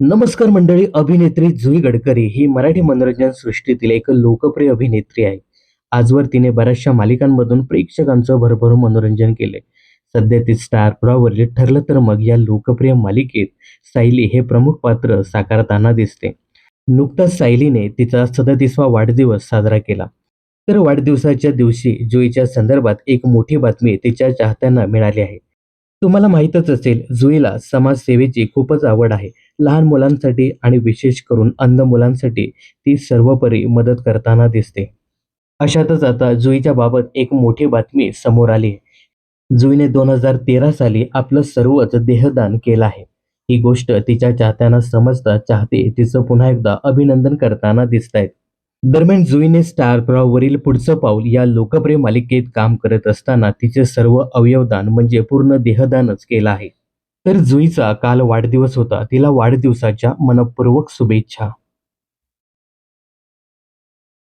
नमस्कार मंडळी अभिनेत्री जुई गडकरी ही मराठी मनोरंजन सृष्टीतील एक लोकप्रिय अभिनेत्री आहे. आजवर तिने बऱ्याचशा मालिकांमधून प्रेक्षकांचं भरभरून मनोरंजन केले सध्या ती स्टार प्रॉवरली ठरलं तर मग या लोकप्रिय मालिकेत सायली हे प्रमुख पात्र साकारताना दिसते. नुकताच सायलीने तिचा सदतीसवा वाढदिवस साजरा केला. तर वाढदिवसाच्या दिवशी जुईच्या संदर्भात एक मोठी बातमी तिच्या चाहत्यांना मिळाली आहे. तुम्हाला माहीतच असेल जुईला समाजसेवेची खूपच आवड आहे. लहान मुलांसाठी आणि विशेष करून अंध मुलांसाठी ती सर्वपरी मदत करताना दिसते. अशातच आता जुईच्या बाबत एक मोठी बातमी समोर आली आहे. जुईने दोन हजार तेरा साली आपलं सर्वच देहदान केलं आहे. ही गोष्ट तिच्या चाहत्यांना समजता चाहते तिचं पुन्हा एकदा अभिनंदन करताना दिसत आहेत दरम्यान जुईने स्टार प्रवाहवरील पुढचं पाऊल या लोकप्रिय मालिकेत काम करत असताना तिचे सर्व अवयवदान म्हणजे पूर्ण देहदानच केलं आहे. तर जुईचा काल वाढदिवस होता. तिला वाढदिवसाच्या मनपूर्वक शुभेच्छा.